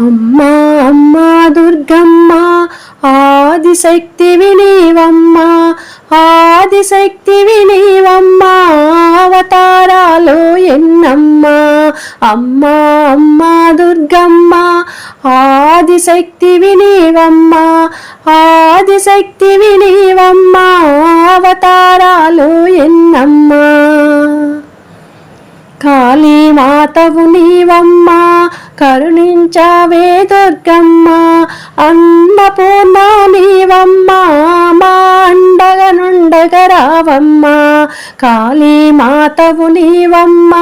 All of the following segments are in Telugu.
అమ్మా అమ్మా దుర్గమ్మ ఆదిశక్తి వినీవమ్మ ఆదిశక్తి వినీవమ్మ అవతారాలు ఎన్నమ్మ. అమ్మా అమ్మా దుర్గమ్మ ఆదిశక్తి వినీవమ్మ ఆదిశక్తి వినీవమ్మ అవతారాలు ఎన్నమ్మ. కాళీమాతవు నీవమ్మ కరుణించావే దుర్గమ్మ అన్నపూర్ణ నీవమ్మ మా అండగ నుండగ రావమ్మ కాళీమాతవు నీవమ్మ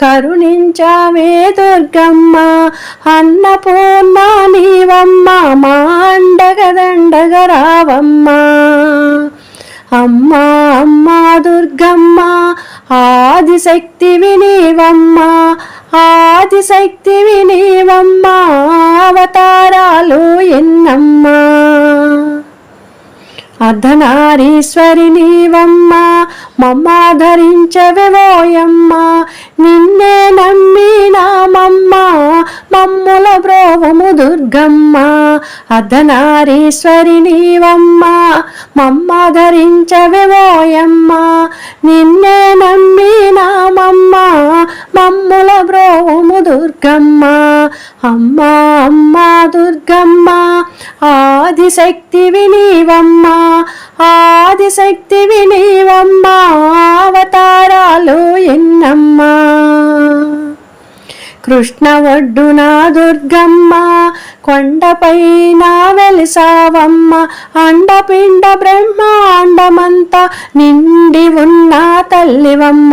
కరుణించావే దుర్గమ్మ అన్నపూర్ణ నీవమ్మ మా అండగ రావమ్మ. అమ్మా అమ్మా దుర్గమ్మ ఆదిశక్తి వినీవమ్మ ఆదిశక్తివి నీవమ్మా అవతారాలు ఎన్నమ్మా. అర్ధనారీశ్వరి నీవమ్మ మమ్మాధరించవోయమ్మ నిన్నే నమ్మినామమ్మ మమ్ముల బ్రోవము దుర్గమ్మ. అర్ధనారీశ్వరి నీవమ్మ మమ్మాధరించవోయమ్మ దుర్గమ్మ అమ్మా అమ్మ దుర్గమ్మ ఆదిశక్తి వినీవమ్మ ఆదిశక్తివి వినీవమ్మ అవతారాలు ఎన్నమ్మా. కృష్ణ ఒడ్డున దుర్గమ్మ కొండపైన వెలిసావమ్మ అండపిండ బ్రహ్మాండమంతా నిండి ఉన్న తల్లివమ్మ.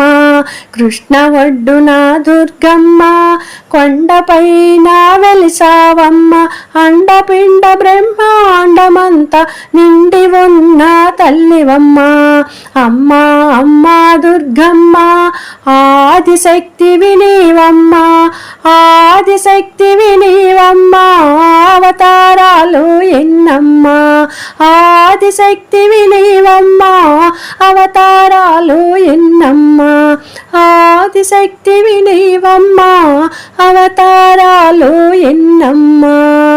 కృష్ణ ఒడ్డున దుర్గమ్మ కొండపైన వెలిసావమ్మ అండపిండ బ్రహ్మాండమంతా నిండి ఉన్న తల్లివమ్మ. అమ్మా అమ్మ దుర్గమ్మ ఆదిశక్తి నీవమ్మ శక్తి నీవమ్మ అవతారాలు ఎన్నమ్మా. ఆదిశక్తి నీవమ్మ అవతారాలు ఎన్నమ్మా. ఆదిశక్తి నీవమ్మ అవతారాలు ఎన్నమ్మా.